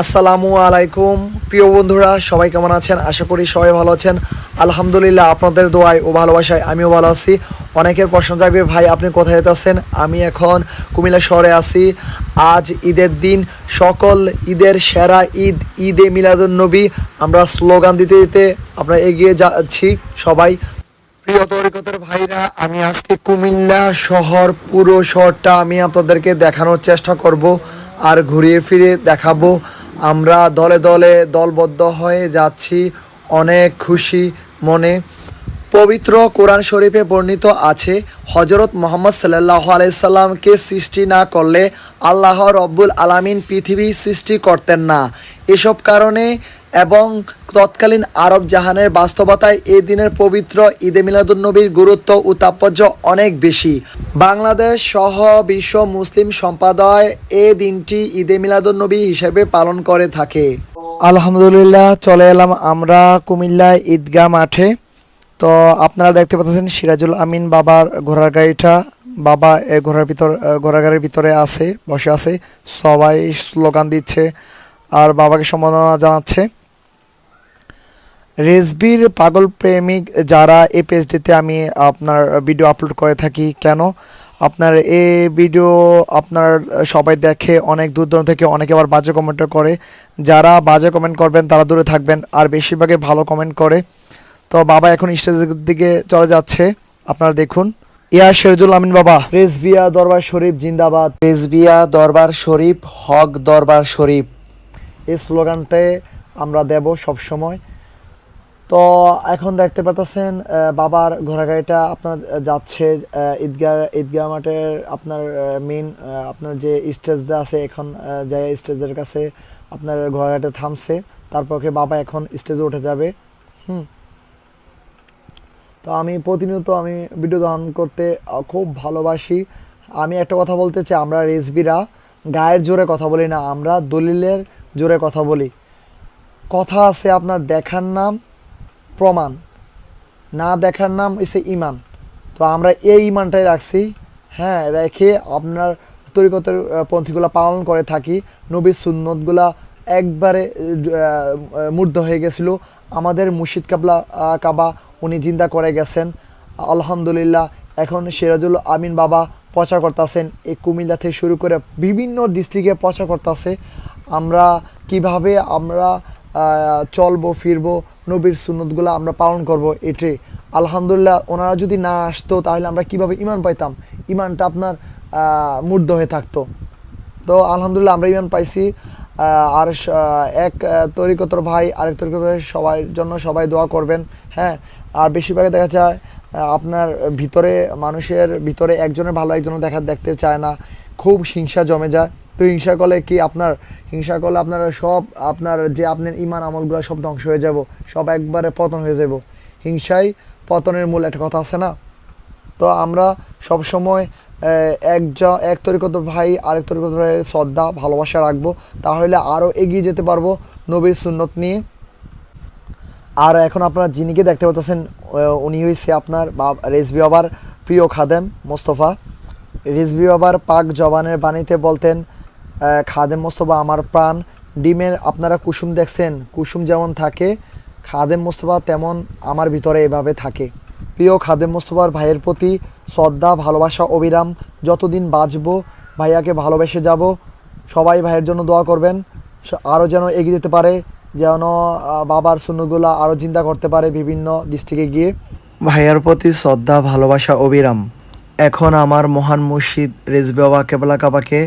আসসালামু আলাইকুম। প্রিয় বন্ধুরা, সবাই কেমন আছেন? আশা করি সবাই ভালো আছেন। আলহামদুলিল্লাহ, আপনাদের দোয়ায় ও ভালোবাসায় আমিও ভালো আছি। অনেকের প্রশ্ন থাকবে ভাই, আপনি কোথায় আছেন আমি এখন কুমিল্লা শহরে আছি। আজ ঈদের দিন, সকল ঈদের সেরা ঈদ, ঈদে মিলাদুন্নবী। আমরা স্লোগান দিতে দিতে আমরা এগিয়ে যাচ্ছি, সবাই। প্রিয় তরিকতের ভাইরা, আমি আজকে কুমিল্লা শহর, পুরো শহরটা আমি আপনাদেরকে দেখানোর চেষ্টা করব আর ঘুরিয়ে ফিরে দেখাবো। আমরা দলে দলে দলবদ্ধ হয়ে যাচ্ছি অনেক খুশি মনে। পবিত্র কোরআন শরীফে বর্ণিত আছে হজরত মোহাম্মদ সাল্লাহ আলাইসাল্লামকে সৃষ্টি না করলে আল্লাহ রব্বুল আলামিন পৃথিবী সৃষ্টি করতেন না। এসব কারণে এবং তৎকালীন আরব জাহানের বাস্তবতায় এই দিনের পবিত্র ঈদে মিলাদুন্নবীর গুরুত্ব ও তাৎপর্য অনেক বেশি। বাংলাদেশ সহ বিশ্ব মুসলিম সম্প্রদায় এই দিনটি ঈদে মিলাদুন্নবী হিসেবে পালন করে থাকে। আলহামদুলিল্লাহ, চলে এলাম আমরা কুমিল্লা ঈদগাহ মাঠে। তো আপনারা দেখতে পাচ্ছেন সিরাজুল আমিন বাবার ঘোড়ার গাড়িটা। বাবা এ ঘোড়ার ভিতর, ঘোড়ার গাড়ির ভিতরে আছে, বসে আছে। সবাই স্লোগান দিচ্ছে আর বাবাকে সম্মাননা জানাচ্ছে। রেসবির পাগল প্রেমিক যারা এই পেজটিতে আমি আপনার ভিডিও আপলোড করে থাকি। কেন? আপনার এই ভিডিও আপনার সবাই দেখে অনেক দূর দূরান্ত থেকে অনেকে আবার বাজে কমেন্ট করে। যারা বাজে কমেন্ট করবেন তারা দূরে থাকবেন আর বেশিরভাগে ভালো কমেন্ট করে। তো বাবা এখন স্টেজের দিকে চলে যাচ্ছে। আপনারা দেখুন। ইয়া শেরজুল আমিন বাবা। রেসবিয়া দরবার শরীফ জিন্দাবাদ। রেসবিয়া দরবার শরীফ হক দরবার শরীফ। এই স্লোগানটাই আমরা দেব সব সময় তো এখন দেখতে পাচ্ছেন বাবার ঘোড়া গাড়িটা আপনার যাচ্ছে ঈদগাহ ঈদগাহ মাঠের আপনার মেন আপনার যে স্টেজ আছে এখন আহ, যে স্টেজের কাছে আপনার ঘোড়া গাড়িটা থামছে। তারপরে বাবা এখন স্টেজে উঠে যাবে। হুম। তো আমি প্রতিনিয়ত আমি ভিডিও ধারণ করতে খুব ভালোবাসি। আমি একটা কথা বলতে চাই আমরা রেসবিরা গায়ের জোরে কথা বলি না আমরা দলিলের জোরে কথা বলি। কথা আছে আপনার দেখার নাম প্রমাণ। না দেখার নাম হচ্ছে ইমান। তো আমরা এই ইমানটাই রাখছি। হ্যাঁ রেখে আপনার তরিকতের পন্থীগুলা পালন করে থাকি। নবীর সুন্নতগুলা একবারে আহ, হয়ে গেছিল। আমাদের মুর্শিদ কাবলা কাবা উনি জিন্দা করে গেছেন। আলহামদুলিল্লাহ এখন সিরাজুল আমিন বাবা প্রচার করতেছেন। এই কুমিল্লা থেকে শুরু করে বিভিন্ন ডিস্ট্রিক্টে প্রচার করতেছে। আমরা কীভাবে আমরা চলবো ফিরবো নবীর সুন্নতগুলো আমরা পালন করব এটাই। আলহামদুলিল্লাহ ওনারা যদি না আসতো তাহলে আমরা কীভাবে ইমান পাইতাম? ইমানটা আপনার আহ, হয়ে থাকতো। তো আলহামদুলিল্লাহ আমরা ইমান পাইছি। আর এক তরিকতর ভাই আরেক তরিকতর ভাই সবার জন্য সবাই দোয়া করবেন হ্যাঁ? আর বেশিরভাগে দেখা যায় আপনার ভিতরে মানুষের ভিতরে একজনের ভালো একজনের দেখা দেখতে চায় না। খুব হিংসা জমে যায়। তো হিংসা করলে কি আপনার, হিংসা করলে আপনার সব আপনার যে আপনার ইমান আমলগুলো সব ধ্বংস হয়ে যাব, সব একবারে পতন হয়ে যাব। হিংসাই পতনের মূল একটা কথা আছে না? তো আমরা সব সময় একজন এক তরিকত ভাই, আরেক তরিকত ভাইয়ের শ্রদ্ধা, ভালোবাসা রাখব, তাহলে আরও এগিয়ে যেতে পারব নবীর সুন্নত নিয়ে। আর এখন আপনারা যিনিকে দেখতে পাচ্ছেন উনি হয়েছে আপনার বাব- রেজবি বাবার প্রিয় খাদেম মোস্তফা। রেজবি বাবার পাক জবানের বাণীতে বলতেন খাদেম মোস্তফা আমার প্রাণ। ডিমের, আপনারা কুসুম দেখছেন, কুসুম যেমন থাকে, খাদেম মোস্তফা তেমন আমার ভিতরে এভাবে থাকে। প্রিয় খাদেম মোস্তফার ভাইয়ের প্রতি শ্রদ্ধা, ভালোবাসা, অবিরাম, যতদিন বাঁচবো, ভাইয়াকে ভালোবেসে যাব। সবাই ভাইয়ের জন্য দোয়া করবেন আরও যেন এগিয়ে যেতে পারে, যেন বাবার সুন্নতগুলো আরও চিন্তা করতে পারে বিভিন্ন ডিস্ট্রিক্টে গিয়ে। ভাইয়ার প্রতি শ্রদ্ধা, ভালোবাসা, অবিরাম। এখন আমার মহান মুর্শিদ রেজবে বাবা কেবলা কাবাকে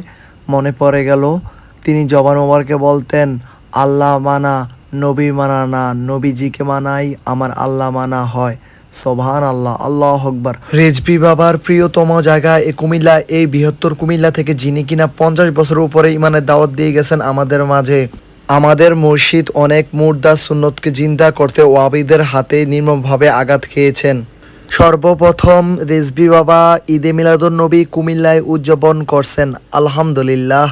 মনে পড়ে গেল, তিনি জবান ওমরকে বলতেন, আল্লাহ মানা, নবী মানা না, নবীজিকে মানাই আমার আল্লাহ মানা হয়। সোভান আল্লাহ আল্লাহ আকবার। রেজবি বাবার প্রিয়তম জায়গা এই কুমিল্লা, এই বৃহত্তর কুমিল্লা থেকে যিনি কিনা পঞ্চাশ বছর উপরে ইমানের দাওয়াত দিয়ে গেছেন আমাদের মাঝে। আমাদের মসজিদ অনেক মুর্দা সুন্নতকে জিন্দা করতে ওয়াবিদের হাতে নির্মমভাবে আঘাত খেয়েছেন। সর্বপ্রথম রেজবি বাবা ঈদে মিলাদুন নবী কুমিল্লায় উদযাপন করছেন আলহামদুলিল্লাহ।